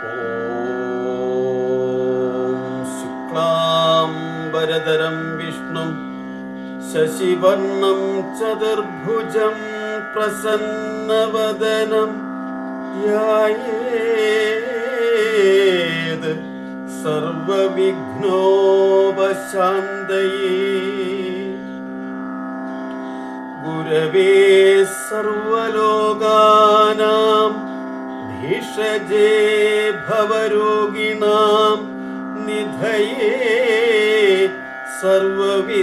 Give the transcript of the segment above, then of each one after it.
ॐ शुक्लाम्बरधरं विष्णुं शशिवर्णं चतुर्भुजं प्रसन्नवदनं ध्यायेत् सर्वविघ्नोपशान्तये गुरवे सर्वलोकानां भिषजे भवरोगिणां निधये सर्वविद्यानां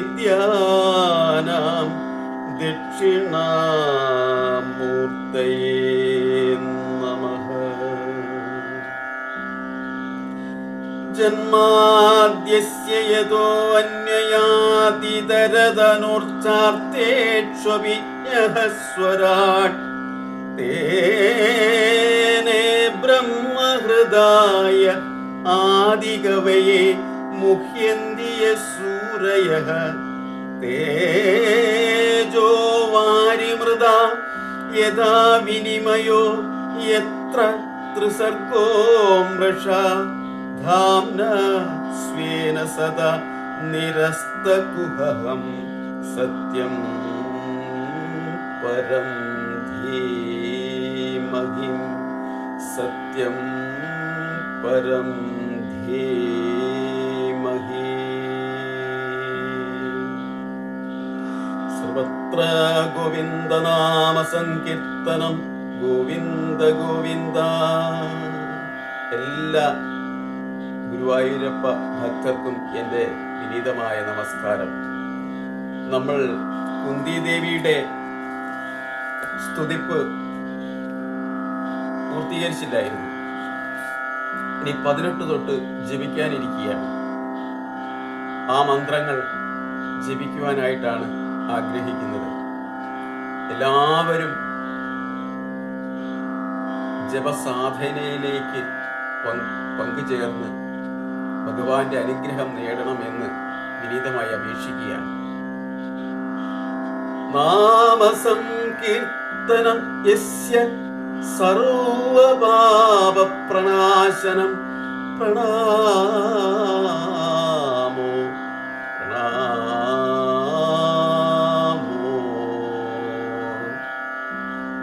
दक्षिणामूर्तये नमः जन्माद्यस्य यतो अन्ययातितरदनुर्चार्तेष्वभिज्ञः स्वराट् तेने ബ്രഹ്മഹൃദായ ആദികവയെ മുഹ്യന്തിയ സൂരയ തേജോ വാരിമൃത യഥാ വിനിമയോ എത്ര ത്രിസർഗോ മൃഷ. ധാംന സ്വേന സദാ നിരസ്തകുഹം സത്യം പരം ധീ. സത്യം പരം ധീമഹി. സർവത്ര ഗോവിന്ദനാമ സങ്കീർത്തനം ഗോവിന്ദ ഗോവിന്ദ. എല്ലാ ഗുരുവായൂരപ്പ ഭക്തർക്കും എന്റെ വിനീതമായ നമസ്കാരം. നമ്മൾ കുന്തിദേവിയുടെ സ്തുതിപ്പ് പൂർത്തീകരിച്ചില്ലായിരുന്നു. ഇനി പതിനെട്ട് തൊട്ട് ജപിക്കാനിരിക്കുകയാണ്. ആ മന്ത്രങ്ങൾ ജപിക്കുവാനായിട്ടാണ് ആഗ്രഹിക്കുന്നത്. എല്ലാവരും ജപസാധനയിലേക്ക് പങ്ക് പങ്കുചേർന്ന് ഭഗവാന്റെ അനുഗ്രഹം നേടണമെന്ന് വിനീതമായി അപേക്ഷിക്കുകയാണ്. നാമസങ്കീർത്തനം യസ്യ സർവപാപപ്രണാശനം പ്രണാമോ. പ്രണാമോ.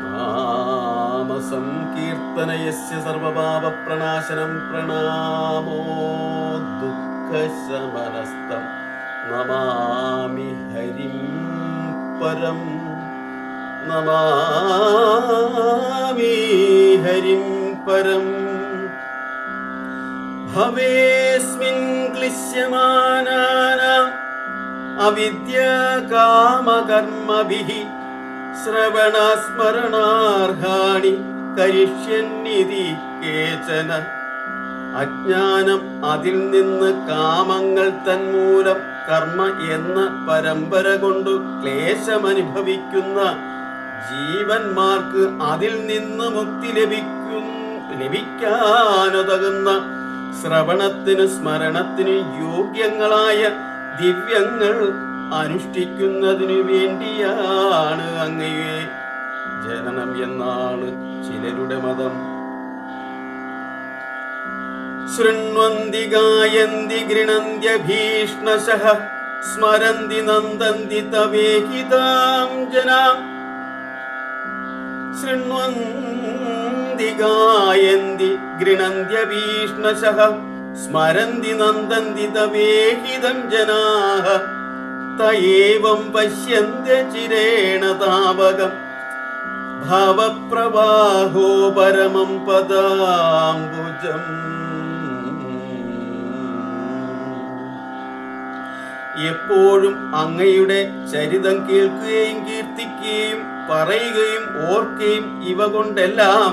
നാമസങ്കീർത്തനയസ്യ സർവപാപപ്രണാശനം പ്രണാമോ. ദുഃഖശമനസ്തം നമാമി ഹരിം പരം നമാമി ഹരിം പരം. ഭവേസ്മിൻ ക്ലിശ്യമാനാന അവിദ്യാകാമകർമ്മഭിः ശ്രവണസ്മരണാർഹാണി കരിഷ്യന്നിതി കേചന. അജ്ഞാനം അതിൽ നിന്ന് കാമങ്ങൾ തന്മൂലം കർമ്മ എന്ന പരമ്പര കൊണ്ടു ക്ലേശമനുഭവിക്കുന്ന ജീവന്മാർക്ക് അതിൽ നിന്ന് മുക്തി ലഭിക്കും ലഭിക്കാനുതകുന്ന ശ്രവണത്തിന് സ്മരണത്തിന് യോഗ്യങ്ങളായ ദിവ്യങ്ങൾ അനുഷ്ഠിക്കുന്നതിനു വേണ്ടിയാണ് അങ്ങയെ ജനനം എന്നാണ് ചിലരുടെ മതം. ശൃണ്വന്തി ഗായന്തി ഗൃണന്ത്യഭീഷ്ണശഃ സ്മരന്തി നന്ദന്തി തവേഹിതാം ജനാം ശൃണ്വന്തി ഗായന്തി ഗൃണന്ത്യഭീഷ്ണശഃ സ്മരന്തി നന്ദന്തി തവേഹിതം ജനാഹ തയേവം പശ്യന്ത്യ ചിരേണ താവകം ഭാവപ്രവാഹോ പരമം പദാംബുജം. എപ്പോഴും അങ്ങയുടെ ചരിതം കേൾക്കുകയും കീർത്തിക്കുകയും പറയുകയും ഓർക്കുകയും ഇവ കൊണ്ടെല്ലാം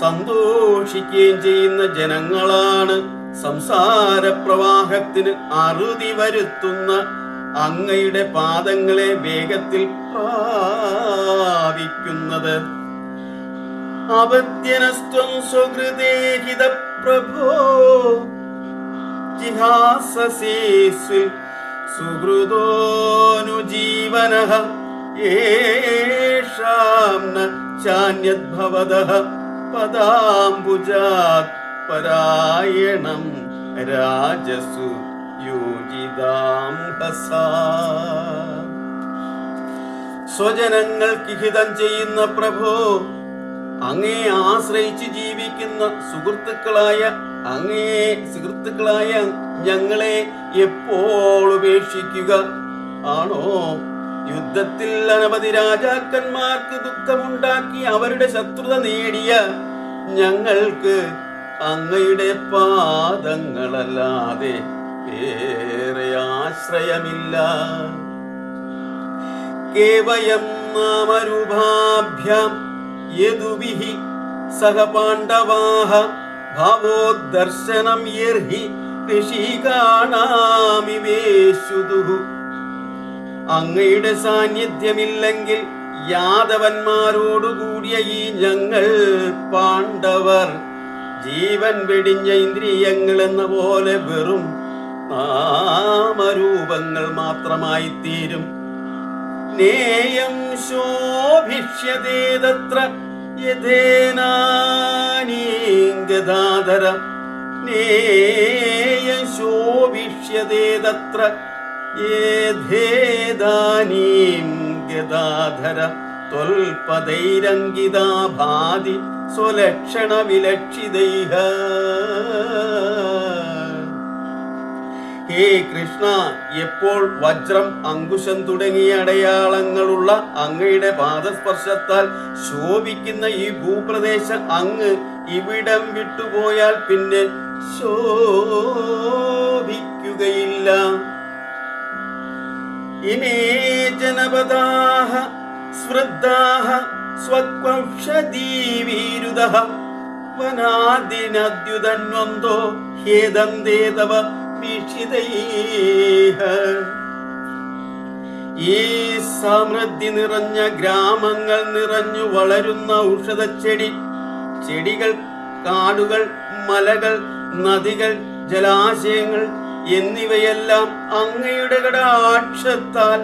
സന്തോഷിക്കുകയും ചെയ്യുന്ന ജനങ്ങളാണ് സംസാര പ്രവാഹത്തിന് അറുതി വരുത്തുന്ന അങ്ങയുടെ പാദങ്ങളെ വേഗത്തിൽ പ്രാപിക്കുന്നത്. അവദ്യനസ്ത്വം സ്വകൃതേഹിത പ്രഭോ ജിഹാസസേസ്വിൽ സുഹൃദോനുജീവനഃ യേഷാം ന ചാന്യദ്ഭവതഃ പദാംബുജാത് പരായണം രാജസു യോജിതാം സ്വജനങ്ങൾക്ക് ഹിതം ചെയ്യുന്ന പ്രഭോ അങ്ങേ ആശ്രയിച്ച് ജീവിക്കുന്ന സുഹൃത്തുക്കളായ അങ്ങേ സുഹൃത്തുക്കളായ ഞങ്ങളെ എപ്പോൾ ഉപേക്ഷിക്കുക? ആണോ യുദ്ധത്തിൽ അനവധി രാജാക്കന്മാർക്ക് ദുഃഖമുണ്ടാക്കി അവരുടെ ശത്രുത നേടിയ ഞങ്ങൾക്ക് അങ്ങയുടെ പാദങ്ങളല്ലാതെ വേറെ ആശ്രയമില്ല. കേവയം നാമരൂപാഭ്യാം യുവിഹി സഹ പാണ്ഡവാഹ ഭാവോദ്ദർശനം യർഹി ഋഷികാണാമിവേശുദുഃ അങ്ങയുടെ സാന്നിധ്യമില്ലെങ്കിൽ യാദവന്മാരോടുകൂടിയ ഈ ഞങ്ങൾ പാണ്ഡവർ. ജീവൻ വെടിഞ്ഞ ഇന്ദ്രിയങ്ങൾ എന്ന പോലെ വെറും നാമരൂപങ്ങൾ മാത്രമായി തീരും നേയം ശോഭിഷ്യതേതത്ര യഥേനാനീംഗദാധര നേയം ശോഭിഷ്യതേ യേധേദാനീം ഗദാധര ത്വൽപദൈരങ്കിതാ ഭാതി സ്വലക്ഷണ വിലക്ഷിതൈഹ ഹേ കൃഷ്ണ എപ്പോൾ വജ്രം അങ്കുശം തുടങ്ങിയ അടയാളങ്ങളുള്ള അങ്ങയുടെ പാദസ്പർശത്താൽ ശോഭിക്കുന്ന ഈ ഭൂപ്രദേശം അങ്ങ് ഇവിടം വിട്ടുപോയാൽ പിന്നെ ശോഭിക്കുകയില്ല. ഇമേ ജനപദാഹ സ്വൃദ്ധാഹ സ്വക്വംശദീവീരുതഃ വനാദിനദ്യുതന്വന്തോ ഹേദന്തേ തവ വീക്ഷിതൈഹ ഈ സമൃദ്ധി നിറഞ്ഞ ഗ്രാമങ്ങൾ നിറഞ്ഞു വളരുന്ന ഔഷധച്ചെടി ചെടികൾ കാടുകൾ മലകൾ നദികൾ ജലാശയങ്ങൾ എന്നിവയെല്ലാം അങ്ങയുടെ കടാക്ഷത്താൽ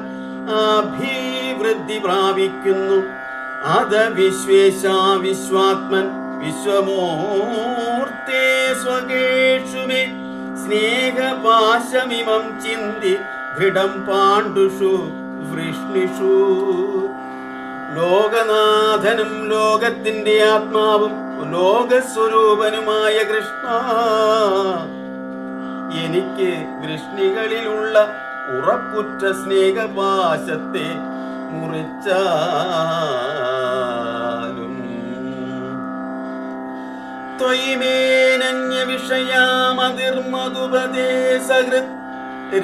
അഭിവൃദ്ധി പ്രാപിക്കുന്നു. അത് വിശ്വേശ വിശ്വാത്മൻ വിശ്വമൂർത്തേ സ്വകേഷുമേ. സ്നേഹപാശമിമം ചിന്തി ദൃഢം പാണ്ഡുഷു വൃഷ്ണിഷു. ലോകനാഥനും ലോകത്തിന്റെ ആത്മാവും ലോകസ്വരൂപനുമായ കൃഷ്ണ. എനിക്ക് വൃഷ്ണികളിലുള്ള ഉറപ്പുറ്റ സ്നേഹപാശത്തെ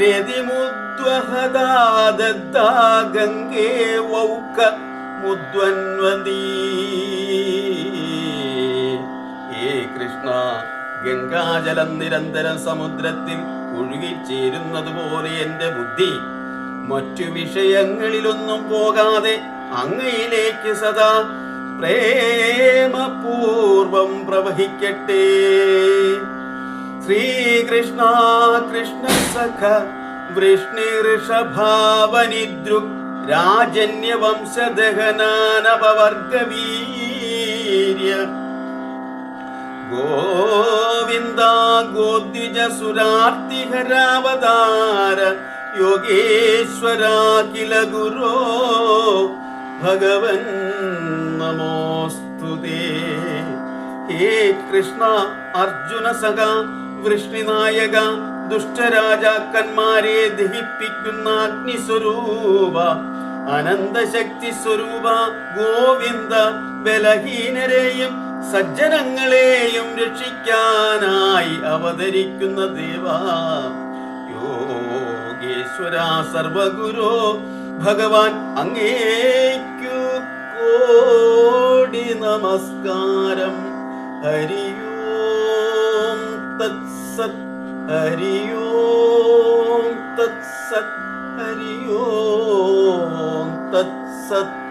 രതിമുദ്വഹദാദത്താ ഗംഗേ വൗക മുദ്വന്വതീ. ഗംഗാജലം നിരന്തരം സമുദ്രത്തിൽ ഒഴുകിച്ചേരുന്നത് പോലെ എന്റെ ബുദ്ധി. മറ്റു വിഷയങ്ങളിലൊന്നും പോകാതെ അങ്ങയിലേക്ക് സദാ പ്രേമപൂർവം പ്രവഹിക്കട്ടെ. ശ്രീകൃഷ്ണ കൃഷ്ണ സഖ വൃഷ്ണി ഋഷഭാവനിദ്രു രാജന്യ വംശദഹനാനപവർഗവീര്യ ഗോവിന്ദ ഗോദ്വിജ സുരാർത്തിഹരാവതാര യോഗേശ്വര കില ഗുരോ. ഭഗവൻ നമോസ്തുതേ. ഹേ കൃഷ്ണ അർജുന സഖ വൃഷ്ണിനായക ദുഷ്ടരാജാക്കന്മാരെ ദഹിപ്പിക്കുന്ന അഗ്നിസ്വരൂപ അനന്തശക്തി സ്വരൂപ ഗോവിന്ദ ബലഹീനരെയും സജ്ജനങ്ങളെയും രക്ഷിക്കാനായി അവതരിക്കുന്ന ദേവാ. യോഗേശ്വര സർവഗുരോ ഭഗവാൻ അങ്ങേക്കു കോടി നമസ്കാരം. ഹരിയോം തത്സത് ഹരിയോം തത്സത് ഹരിയോം തത്സത്.